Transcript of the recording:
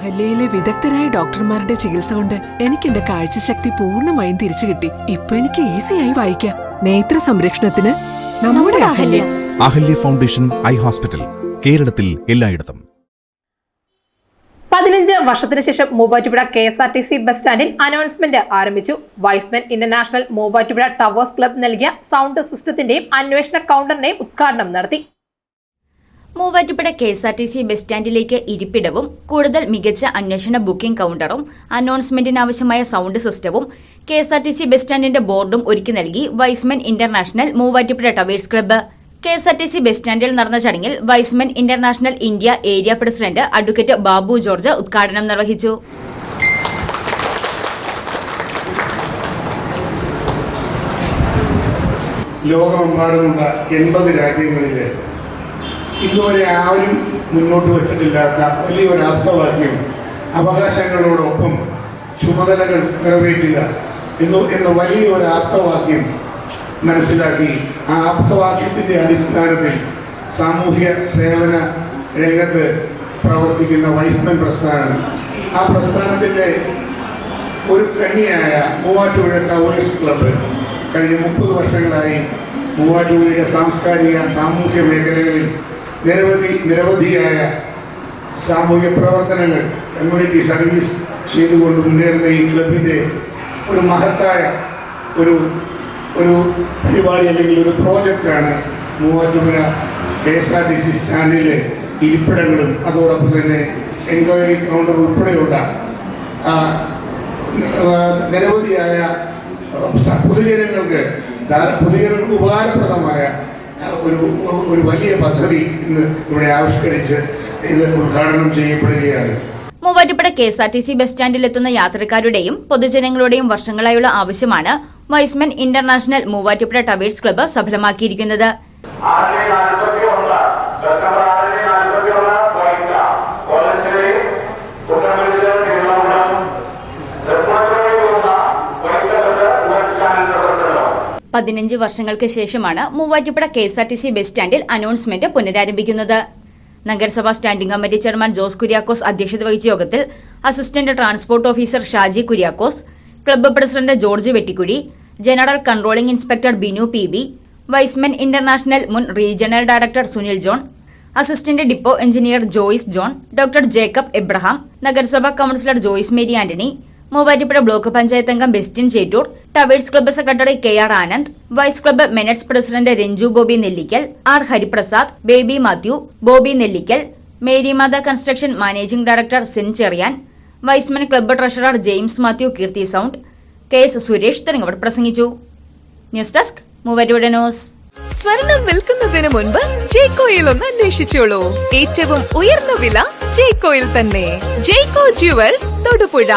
അഹല്യയിലെ വിദഗ്ധരായ ഡോക്ടർമാരുടെ ചികിത്സ കൊണ്ട് എനിക്ക് എന്റെ കാഴ്ചശക്തി പൂർണമായും തിരിച്ചു കിട്ടി. ഇപ്പൊ എനിക്ക് ഈസിയായി വായിക്കാം. നേത്ര സംരക്ഷണത്തിന് നമ്മുടെ Ahalya. Ahalya. Foundation eye hospital കേരളത്തിൽ എല്ലായിടത്തും. പതിനഞ്ച് വർഷത്തിന് ശേഷം Muvattupuzha K S R T C bus സ്റ്റാൻഡിൽ അനൗൺസ്മെന്റ് ആരംഭിച്ചു. Y's Men international Muvattupuzha towers club നൽകിയ സൗണ്ട് സിസ്റ്റത്തിന്റെയും അന്വേഷണ കൗണ്ടറിന്റെയും ഉദ്ഘാടനം നടത്തി. Muvattupuzha K S R T C bus സ്റ്റാൻഡിലേക്ക് ഇരിപ്പിടവും കൂടുതൽ മികച്ച അന്വേഷണ ബുക്കിംഗ് കൗണ്ടറും അനൗൺസ്മെന്റിനാവശ്യമായ സൗണ്ട് സിസ്റ്റവും K S R T C bus സ്റ്റാൻഡിന്റെ ബോർഡും ഒരുക്കി നൽകി Y's Men international Muvattupuzha towers club. K S R T C bus സ്റ്റാൻഡിൽ നടന്ന ചടങ്ങിൽ Y's Men international India area president advocate Babu George ഉദ്ഘാടനം നിർവഹിച്ചു. ലോകമെമ്പാടുമുള്ള എൺപത് രാജ്യങ്ങളിൽ ഇന്നുവരെ ആരും മുന്നോട്ട് വച്ചിട്ടില്ലാത്ത വലിയൊരു അർത്ഥവാക്യം അവകാശങ്ങളോടൊപ്പം ചുമതലകൾ നിറവേറ്റുക എന്നു എന്ന വലിയൊരു ആപ്തവാക്യം മനസ്സിലാക്കി ആ ആപ്തവാക്യത്തിന്റെ അടിസ്ഥാനത്തിൽ സാമൂഹ്യ സേവന രംഗത്ത് പ്രവർത്തിക്കുന്ന വൈസ്മൻ പ്രസ്ഥാനം. ആ പ്രസ്ഥാനത്തിന്റെ ഒരു കണ്ണിയായ മൂവാറ്റുപുഴ ടവേഴ്സ് ക്ലബ്ബ് കഴിഞ്ഞ മുപ്പത് വർഷങ്ങളായി മൂവാറ്റുപുഴയുടെ സാംസ്കാരിക സാമൂഹ്യ മേഖലകളിൽ നിരവധി നിരവധിയായ സാമൂഹ്യ പ്രവർത്തനങ്ങൾ കമ്മ്യൂണിറ്റി സർവീസ് ചെയ്തുകൊണ്ട് മുന്നേറുന്ന ഈ ക്ലബിന്റെ ഒരു മഹത്തായ ഒരു ഒരു പരിപാടി അല്ലെങ്കിൽ ഒരു പ്രോജക്റ്റാണ് Muvattupuzha K S R T C സ്റ്റാൻഡിലെ ഇരിപ്പിടങ്ങളും. അതോടൊപ്പം തന്നെ എൻക്വയറി കൗണ്ടർ ഉൾപ്പെടെയുള്ള നിരവധിയായ പൊതുജനങ്ങൾക്ക് പൊതുജനങ്ങൾക്ക് ഉപകാരപ്രദമായ ഒരു ഒരു വലിയ പദ്ധതി ഇന്ന് ഇവിടെ ആവിഷ്കരിച്ച് ഇത് ഉദ്ഘാടനം ചെയ്യപ്പെടുകയാണ്. Muvattupuzha K S R T C bus സ്റ്റാൻഡിൽ എത്തുന്ന യാത്രക്കാരുടെയും പൊതുജനങ്ങളുടെയും വർഷങ്ങളായുള്ള ആവശ്യമാണ് Y's Men international Muvattupuzha towers club സഫലമാക്കിയിരിക്കുന്നത്. പതിനഞ്ച് വർഷങ്ങൾക്ക് ശേഷമാണ് Muvattupuzha K S R T C bus സ്റ്റാൻഡിൽ അനൗൺസ്മെന്റ് പുനരാരംഭിക്കുന്നത്. നഗരസഭാ standing committee chairman Jose Kuriakose അധ്യക്ഷത വഹിച്ച യോഗത്തിൽ assistant transport officer Shaji Kuriakose club president George Vettikudy general controlling inspector Binu P B Y's Men international മുൻ regional director Sunil John assistant depot engineer Joyce John doctor Jacob Abraham നഗരസഭാ councillor Joyce Mary Antony Muvattupuzha block panchayat അംഗം Bestin Chettoor towers club secretary K R Anand Y's club Menettes president Ranju Bobby Nellikkal R Hariprasad Baby Mathew Bobby Nellikkal Marymatha construction managing director Sen Cherian Y's Men club treasurer James Mathew Keerthi sound K S Suresh തുടങ്ങിയവർ പ്രസംഗിച്ചു. News desk news. സ്വർണം വിൽക്കുന്നതിന് മുൻപ് ജേക്കോയിൽ ഒന്ന് അന്വേഷിച്ചോളൂ. ഏറ്റവും ഉയർന്ന വില ജേക്കോയിൽ തന്നെ. Jecko jewels Thodupuzha.